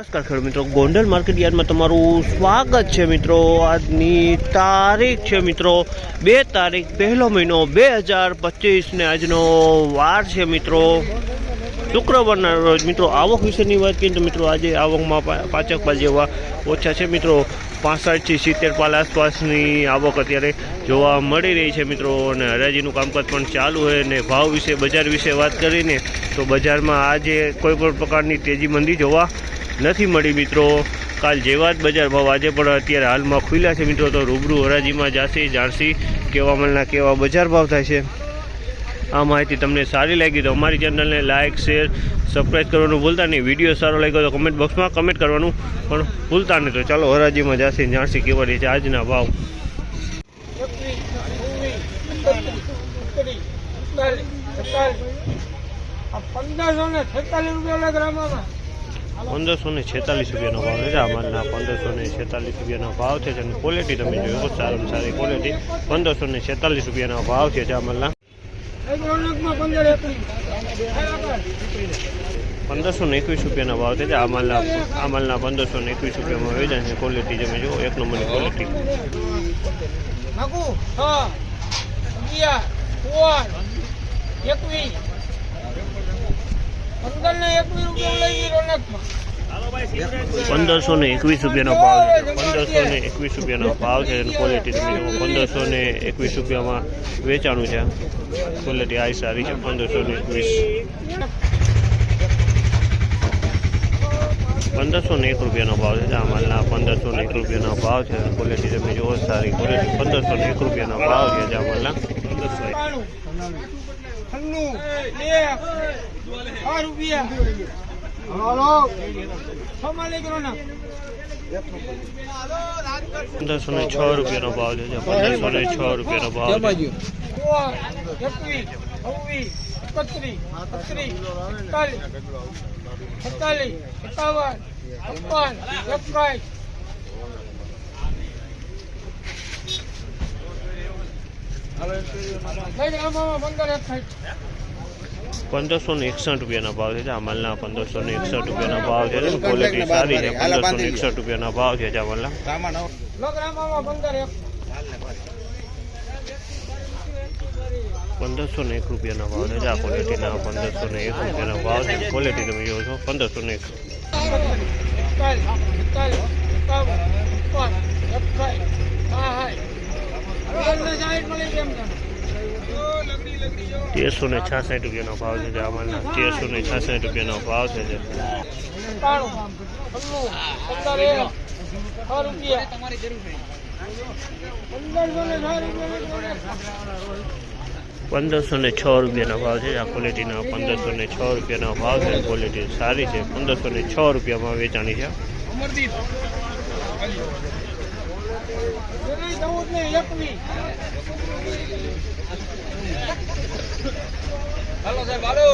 નમસ્કાર ખેડૂત મિત્રો. ગોંડલ માર્કેટ યાર્ડમાં તમારું સ્વાગત છે મિત્રો. આજની તારીખ છે મિત્રો બે તારીખ, પહેલો મહિનો બે હજાર પચીસને આજનો વાર છે મિત્રો. શુક્રવારના રોજ મિત્રો આવક વિશેની વાત કરીએ તો મિત્રો આજે આવકમાં પાંચક જેવા ઓછા છે મિત્રો. પાસઠથી સિત્તેર પાલ આસપાસની આવક અત્યારે જોવા મળી રહી છે મિત્રો. અને હરાજીનું કામકાજ પણ ચાલુ હોય અને ભાવ વિશે, બજાર વિશે વાત કરીને તો બજારમાં આજે કોઈ પણ પ્રકારની તેજી મંદી જોવા નથી મળી મિત્રો. કાલ જેવા જ બજાર ભાવ આજે પણ અત્યારે હાલમાં ખુલ્યા છે મિત્રો. તો રૂબરૂ હરાજીમાં જાશે જાણસી કેવા મલના કેવા બજાર ભાવ થાય છે. આ માહિતી તમને સારી લાગી તો અમારી ચેનલને લાઇક શેર સબસ્ક્રાઈબ કરવાનું ભૂલતા નહીં. વીડિયો સારો લાગ્યો તો કમેન્ટ બોક્સમાં કમેન્ટ કરવાનું પણ ભૂલતા નહીં. તો ચાલો હરાજીમાં જાશે જાણસી કેવા રહી છે આજના ભાવ. પંદરસો ને છેતાલીસ રૂપિયા ગ્રામમાં પંદરસો ને છેતાલીસ રૂપિયાનો ભાવ છે અમારના પંદરસો ને છેતાલીસ રૂપિયાનો ભાવ છે અને ક્વોલિટી તમે જોયો સારામાં સારી ક્વોલિટી પંદરસો ને છેતાલીસ રૂપિયાનો ભાવ છે જામલના પંદરસો ને એકવીસ રૂપિયાના ભાવ છે આ માલના આ માલના પંદરસો ને એકવીસ રૂપિયામાં વેચાય છે ક્વોલિટી તમે જુઓ, એક નંબરની ક્વોલિટી એકવીસ પંદર ને એકવીસ રૂપિયા લઈ ગઈ રોનકમાં પંદરસો ને એકવીસ રૂપિયાનો ભાવ છે. પંદરસો ને એકવીસ રૂપિયાનો ભાવ છે એની ક્વોલિટી તમે પંદરસો ને એકવીસ રૂપિયામાં વેચાણું છે. ક્વોલિટી આ સારી છે. પંદરસો ને એકવીસ. પંદરસો ને એક રૂપિયાનો ભાવ છે. આ માલના પંદરસો ને એક રૂપિયાનો ભાવ છે. ક્વોલિટી તમે જુઓ, સારી ક્વોલિટી પંદરસો ને એક રૂપિયાનો ભાવ છે આ માલના બાણું છન્નું એક છ રૂપિયા. પંદરસો ને. છ રૂપિયાનો ભાવ છે પંદરસો ને છ રૂપિયાનો ભાવ છે. સોળ એકવીસ છવ્વીસ એકત્રીસ બત્રીસ એકતાલીસ છેતાલીસ એકાવન છપ્પન એકવીસ કઈ ગ્રામમાં પંદર એકસાઠ પંદરસો ને એકસઠ રૂપિયાના ભાવ છે. આ માલના પંદરસો ને એકસઠ રૂપિયાના ભાવ છે. ક્વોલિટી સારી છે. પંદરસો ને એકસઠ રૂપિયાના ભાવ છે આ માલના લો એક પંદરસો ને એક રૂપિયાના ભાવ છે. આ ક્વોલિટીના પંદરસો ને એક રૂપિયાના ભાવ છે. ક્વોલિટી તમે જોવો છો. પંદરસો ને એક એકતાલીસ એકતાલીસ એકાવન છપ્પન એકસાઠ સાઠ પંદર સાઠ મળી કેમ તમે તેરસો ને છાસઠ રૂપિયાનો ભાવ છે આ તેરસો ને છાસઠ રૂપિયાનો ભાવ છે પંદરસો ને છ રૂપિયાનો ભાવ છે. આ ક્વોલિટીના પંદરસો ને છ રૂપિયાનો ભાવ છે. ક્વોલિટી સારી છે. પંદરસો ને છ રૂપિયામાં વેચાણી છે. ચૌદ સાહેબ હાલો.